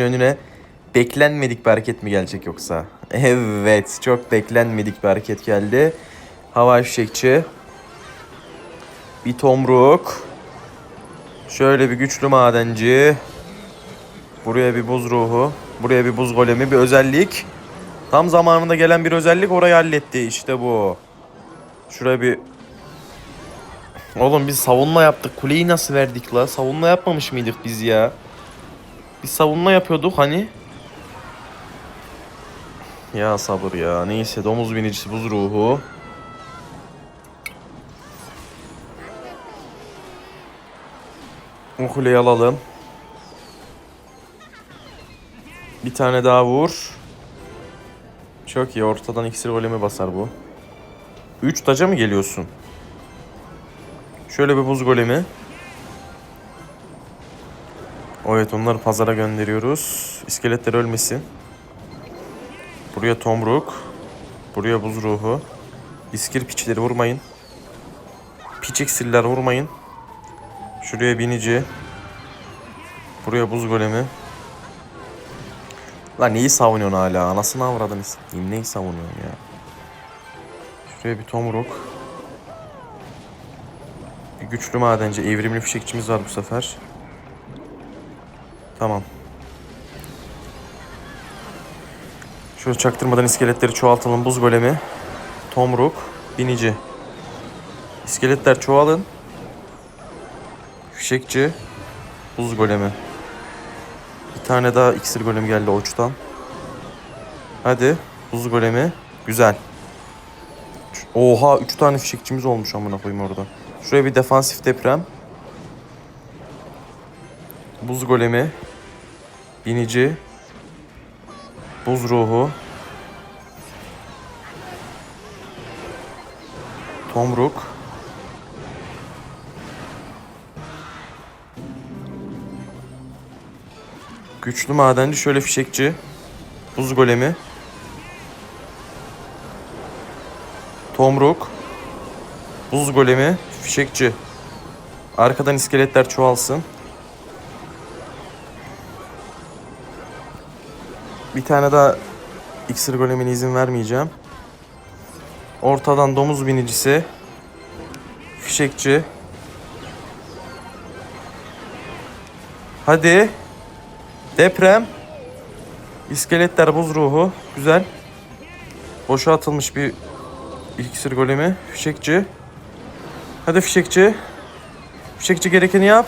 önüne beklenmedik bir hareket mi gelecek yoksa? Evet çok beklenmedik bir hareket geldi. Hava fişekçi. Bir tomruk. Şöyle bir güçlü madenci. Buraya bir buz ruhu. Buraya bir buz golemi bir özellik. Tam zamanında gelen bir özellik orayı halletti. İşte bu. Şuraya bir... Oğlum biz savunma yaptık. Kuleyi nasıl verdik la? Savunma yapmamış mıydık biz ya? Biz savunma yapıyorduk hani. Ya sabır ya. Neyse domuz binicisi buz ruhu. O kuleyi alalım. Bir tane daha vur. Çok iyi. Ortadan iksir golemi basar bu. 3 taca mı geliyorsun? Şöyle bir buz golemi. Evet onları pazara gönderiyoruz. İskeletler ölmesin. Buraya tomruk. Buraya buz ruhu. İskir piçleri vurmayın. Piç iksirler vurmayın. Şuraya binici. Buraya buz golemi. Lan neyi savunuyorsun hala? Anasını avradını s**eyim. Neyi savunuyorsun ya? Şuraya bir tomruk. Bir güçlü madenci. Evrimli fişekçimiz var bu sefer. Tamam. Şöyle çaktırmadan iskeletleri çoğaltalım. Buz golemi. Tomruk. Binici. İskeletler çoğalın. Fişekçi. Buz golemi. Bir tane daha iksir golemi geldi uçtan. Hadi. Buz golemi. Güzel. Oha 3 tane fişekçimiz olmuş amına koyayım orada. Şuraya bir defansif deprem. Buz golemi. Binici. Buz ruhu. Tomruk. Güçlü madenci şöyle fişekçi. Buz golemi. Tomruk. Buz golemi. Fişekçi. Arkadan iskeletler çoğalsın. Bir tane daha iksir golemine izin vermeyeceğim. Ortadan domuz binicisi. Fişekçi. Hadi. Deprem. İskeletler buz ruhu. Güzel. Boşa atılmış bir iksir golemi. Fişekçi. Hadi fişekçi. Fişekçi gerekeni yap.